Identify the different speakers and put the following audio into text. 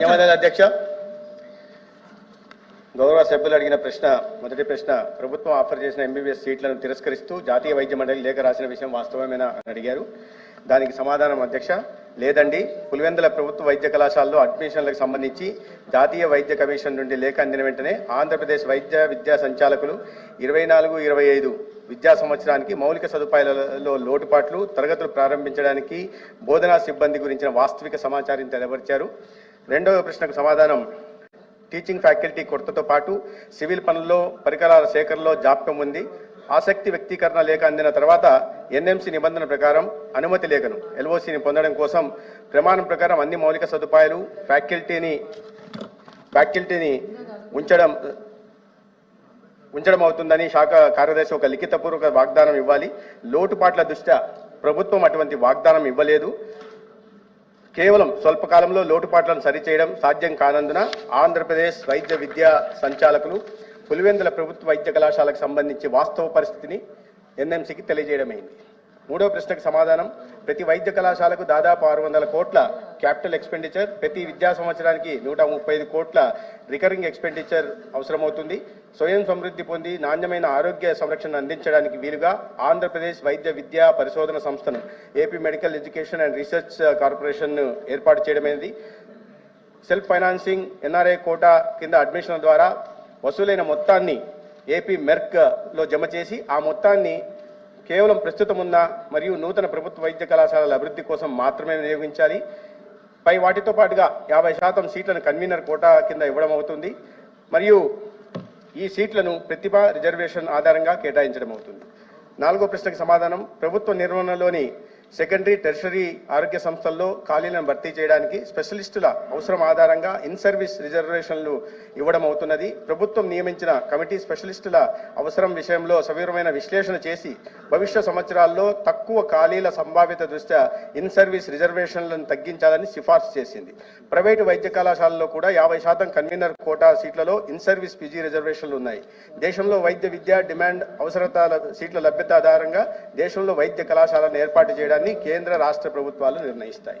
Speaker 1: ధన్యవాదాలు అధ్యక్ష? గౌరవ సభ్యులు అడిగిన ప్రశ్న మొదటి ప్రశ్న ప్రభుత్వం ఆఫర్ చేసిన ఎంబీబీఎస్ సీట్లను తిరస్కరిస్తూ జాతీయ వైద్య మండలి లేఖ రాసిన విషయం వాస్తవమేనా అని అడిగారు. దానికి సమాధానం అధ్యక్ష. లేదండి పులివెందుల ప్రభుత్వ వైద్య కళాశాలలో అడ్మిషన్లకు సంబంధించి జాతీయ వైద్య కమిషన్ నుండి లేఖ అందిన వెంటనే ఆంధ్రప్రదేశ్ వైద్య విద్యా సంచాలకులు ఇరవై నాలుగు ఇరవై ఐదు విద్యా సంవత్సరానికి మౌలిక సదుపాయాలలో లోటుపాట్లు తరగతులు ప్రారంభించడానికి బోధనా సిబ్బంది గురించిన వాస్తవిక సమాచారం తెలపరిచారు రెండవ ప్రశ్నకు సమాధానం. టీచింగ్ ఫ్యాకల్టీ కొరతతో పాటు సివిల్ పనుల్లో పరికరాల సేకరణలో జాప్యం ఉంది. ఆసక్తి వ్యక్తీకరణ లేఖ అందిన తర్వాత ఎన్ఎంసి నిబంధన ప్రకారం అనుమతి లేఖను ఎల్ఓసిని పొందడం కోసం ప్రమాణం ప్రకారం అన్ని మౌలిక సదుపాయాలు ఫ్యాకల్టీని ఫ్యాకల్టీని ఉంచడం ఉంచడం అవుతుందని శాఖ కార్యదర్శి ఒక లిఖితపూర్వక వాగ్దానం ఇవ్వాలి. లోటుపాట్ల దృష్ట్యా ప్రభుత్వం అటువంటి వాగ్దానం ఇవ్వలేదు. కేవలం స్వల్పకాలంలో లోటుపాట్లను సరిచేయడం సాధ్యం కానందున ఆంధ్రప్రదేశ్ వైద్య విద్యా సంచాలకులు పులివెందుల ప్రభుత్వ వైద్య కళాశాలకు సంబంధించి వాస్తవ పరిస్థితిని ఎన్ఎంసీకి తెలియజేయడమైంది. మూడో ప్రశ్నకు సమాధానం ప్రతి వైద్య కళాశాలకు దాదాపు ఆరు వందల కోట్ల క్యాపిటల్ ఎక్స్పెండిచర్ ప్రతి విద్యా సంవత్సరానికి నూట ముప్పై ఐదు కోట్ల రికరింగ్ ఎక్స్పెండిచర్ అవసరమవుతుంది. స్వయం సమృద్ధి పొంది నాణ్యమైన ఆరోగ్య సంరక్షణ అందించడానికి వీలుగా ఆంధ్రప్రదేశ్ వైద్య విద్యా పరిశోధన సంస్థను AP medical education and research corporation ఏర్పాటు చేయడమైనది. సెల్ఫ్ ఫైనాన్సింగ్ ఎన్ఆర్ఐ కోటా కింద అడ్మిషన్ల ద్వారా వసూలైన మొత్తాన్ని ఏపీ మెర్క్లో జమ చేసి ఆ మొత్తాన్ని కేవలం ప్రస్తుతం ఉన్న మరియు నూతన ప్రభుత్వ వైద్య కళాశాలల అభివృద్ధి కోసం మాత్రమే వినియోగించాలి. పై వాటితో పాటుగా యాభై శాతం సీట్లను కన్వీనర్ కోటా కింద ఇవ్వడం అవుతుంది. మరియు ఈ సీట్లను ప్రతిభ రిజర్వేషన్ ఆధారంగా కేటాయించడం అవుతుంది. నాలుగో ప్రశ్నకు సమాధానం ప్రభుత్వ నిర్వహణలోని సెకండరీ టెర్షరీ ఆరోగ్య సంస్థల్లో ఖాళీలను భర్తీ చేయడానికి స్పెషలిస్టుల అవసరం ఆధారంగా ఇన్ సర్వీస్ రిజర్వేషన్లు ఇవ్వడం అవుతున్నది. ప్రభుత్వం నియమించిన కమిటీ స్పెషలిస్టుల అవసరం విషయంలో సవివరమైన విశ్లేషణ చేసి భవిష్యత్ సంవత్సరాల్లో తక్కువ ఖాళీల సంభావ్యత దృష్ట్యా ఇన్ సర్వీస్ రిజర్వేషన్లను తగ్గించాలని సిఫార్సు చేసింది. ప్రైవేటు వైద్య కళాశాలలో కూడా యాభై శాతం కన్వీనర్ కోటా సీట్లలో ఇన్ సర్వీస్ పీజీ రిజర్వేషన్లు ఉన్నాయి. దేశంలో వైద్య విద్య డిమాండ్ అవసరత సీట్ల లభ్యత ఆధారంగా దేశంలో వైద్య కళాశాలను ఏర్పాటు చేయడానికి చేయడాన్ని కేంద్ర రాష్ట్ర ప్రభుత్వాలు నిర్ణయిస్తాయి.